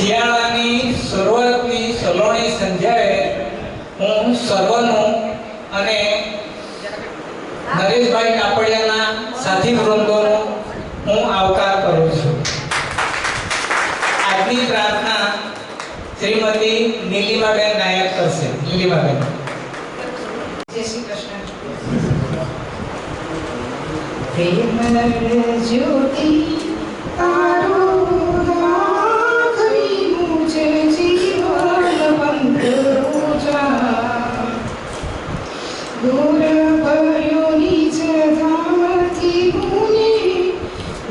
શિયાળાની શરૂઆતની સલોણી સંધ્યાએ હું સર્વનું અને નરેશભાઈ કાપડિયાના સાથી વૃંદોનો હું આવકાર કરું છું. આજની પ્રાર્થના શ્રીમતી નીલિમાબેન નાયક કરશે. નીલિમાબેન. જય શ્રી કૃષ્ણ. પ્રેમ જ્યોતિ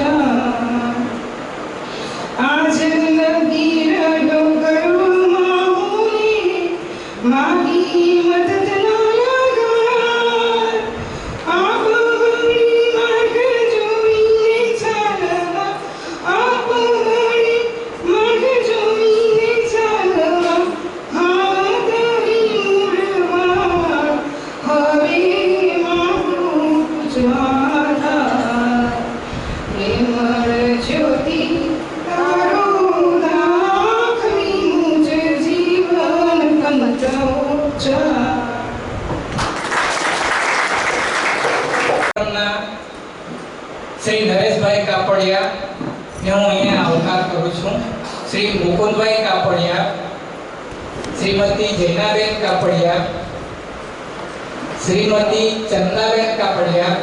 show. કાપડિયા ને હું અહીંયા આવકાર કરું છું. શ્રી મુકુંદભાઈ કાપડિયા, શ્રીમતી જૈનાબેન કાપડિયા, શ્રીમતી ચંદાબેન કાપડિયા,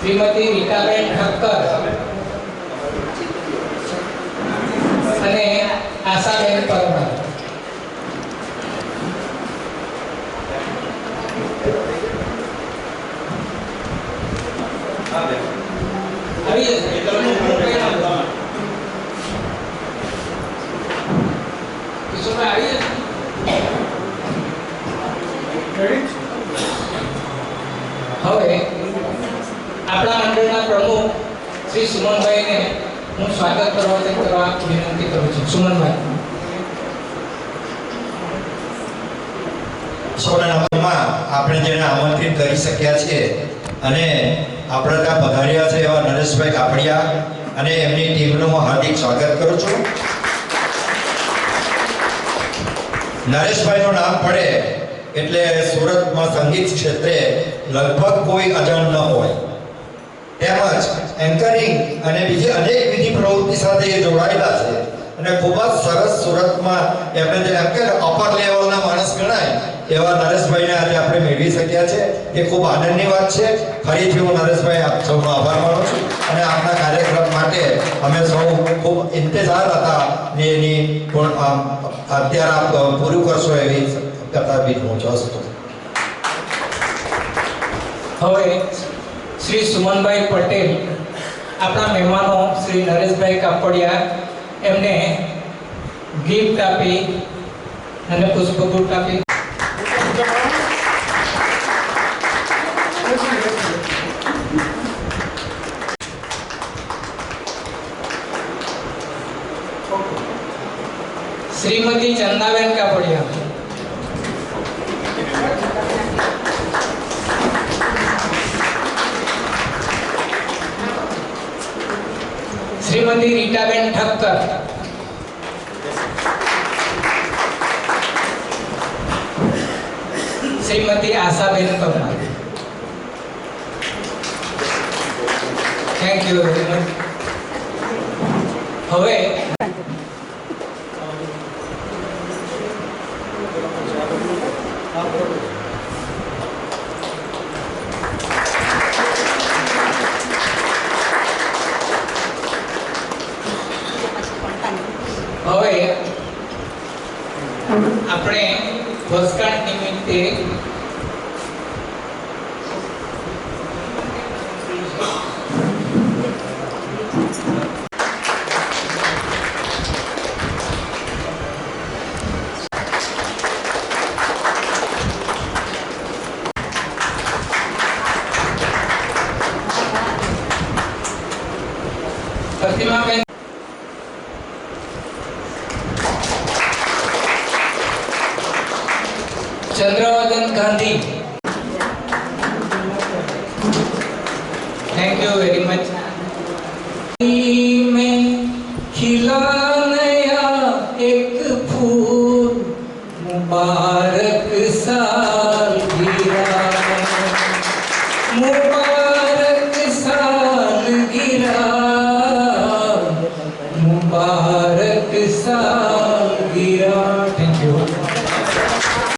શ્રીમતી રીટાબેન ઠક્કર અને આશાબેન પરમાર. હવે આપણા મંડળના પ્રમુખ શ્રી સુમનભાઈને હું સ્વાગત તે કરવા વિનંતી કરું છું. સુમનભાઈ. સોનાનામાં આપણે જેને આમંત્રિત કરી શક્યા છીએ અને આપણા ત્યાં પધાર્યા છે એવા નરેશભાઈ કાપડિયા અને એમની ટીમનું હું હાર્દિક સ્વાગત કરું છું. નરેશભાઈનું નામ પડે એટલે સુરતમાં સંગીત ક્ષેત્રે લગભગ કોઈ અજાણ ન હોય. તેમજ એન્કરિંગ અને બીજી અનેક વિધિ પ્રવૃત્તિ સાથે એ જોડાયેલા છે. અને ખૂબ જ સરસ સુરતમાં એમને જે એમ કે અપર લેવલના માણસ ગણાય, એવા નરેશભાઈને આજે આપણે મેળવી શક્યા છે. એ ખૂબ આનંદની વાત છે. ફરીથી હું નરેશભાઈ આપ સૌનો આભાર માનું છું. અને આપના કાર્યક્રમ માટે અમે સૌ ખૂબ ઇંતજાર હતા ને એની પણ અત્યારે આપ પૂરું કરશો એવી કથા બી હું છું હવે શ્રી સુમનભાઈ પટેલ, આપણા મહેમાનો શ્રી નરેશભાઈ કાપડિયા એમને ગિફ્ટ આપી અને પુષ્પગુટ આપી. Shrimati Chandaben Kapadia. Shrimati Ritaben Thakkar. Shrimati Ashaben Parmar. Thank you very much હવે વર્ષગાંઠ નિમિત્તે Gandhi. Thank you very much. मुबारक साल गिरा मुबारक